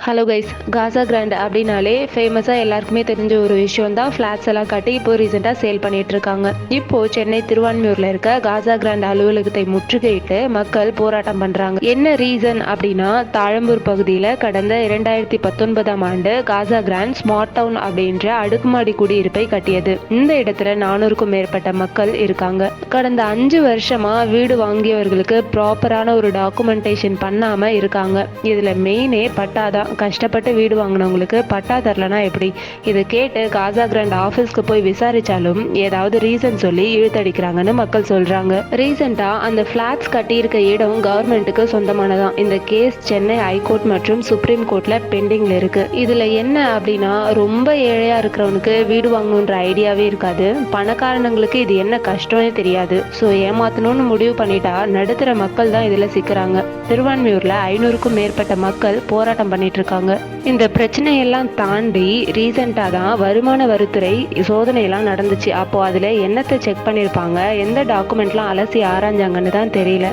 Hello guys காசா grand அப்படின்னாலே ஃபேமஸாக எல்லாருக்குமே தெரிஞ்ச ஒரு விஷயம் தான் ஃப்ளாட்ஸ் எல்லாம் கட்டி இப்போ ரீசெண்டாக சேல் பண்ணிட்டு இருக்காங்க இப்போ சென்னை திருவான்மியூரில் இருக்க காசா கிராண்ட் அலுவலகத்தை முற்றுகையிட்டு மக்கள் போராட்டம் பண்ணுறாங்க என்ன ரீசன் அப்படின்னா தாழம்பூர் பகுதியில் கடந்த இரண்டாயிரத்தி பத்தொன்பதாம் ஆண்டு காசா கிராண்ட் ஸ்மார்ட் டவுன் அப்படின்ற அடுக்குமாடி குடியிருப்பை கட்டியது. இந்த இடத்துல நானூறுக்கும் மேற்பட்ட மக்கள் இருக்காங்க. கடந்த அஞ்சு வருஷமா வீடு வாங்கியவர்களுக்கு ப்ராப்பரான ஒரு டாக்குமெண்டேஷன் பண்ணாமல் இருக்காங்க. இதில் மெயினே பட்டாதான் கஷ்டப்பட்டு வீடு வாங்கினவங்களுக்கு பட்டா தரலனா எப்படி? இதை கேட்டு காசா கிராண்ட் ஆஃபீஸ்க்கு போய் விசாரிச்சாலும் ஏதாவது ரீசன் சொல்லி இழுத்தடிக்கிறாங்கன்னு மக்கள் சொல்றாங்க. ரீசெண்டாக அந்த ஃப்ளாட்ஸ் கட்டியிருக்க இடம் கவர்மெண்ட்டுக்கு சொந்தமானதான். இந்த கேஸ் சென்னை ஹைகோர்ட் மற்றும் சுப்ரீம் கோர்ட்ல பெண்டிங்ல இருக்கு. இதுல என்ன அப்படின்னா ரொம்ப ஏழையா இருக்கிறவனுக்கு வீடு வாங்கணுன்ற ஐடியாவே இருக்காது. பணக்காரனுங்களுக்கு இது என்ன கஷ்டம்னே தெரியாது. ஸோ ஏமாத்தணும்னு முடிவு பண்ணிட்டா நடுத்தர மக்கள் தான் இதுல சிக்கிறாங்க. திருவான்மையூர்ல ஐநூறுக்கும் மேற்பட்ட மக்கள் போராட்டம் பண்ணிட்டு இருக்காங்க இந்த பிரச்சனையெல்லாம் தாண்டி ரீசெண்டாக தான் வருமான வரித்துறை சோதனையெல்லாம் நடந்துச்சு. அப்போ அதில் என்னத்தை செக் பண்ணியிருப்பாங்க எந்த டாக்குமெண்ட்லாம் அலசி ஆராய்ஞ்சாங்கன்னு தான் தெரியல.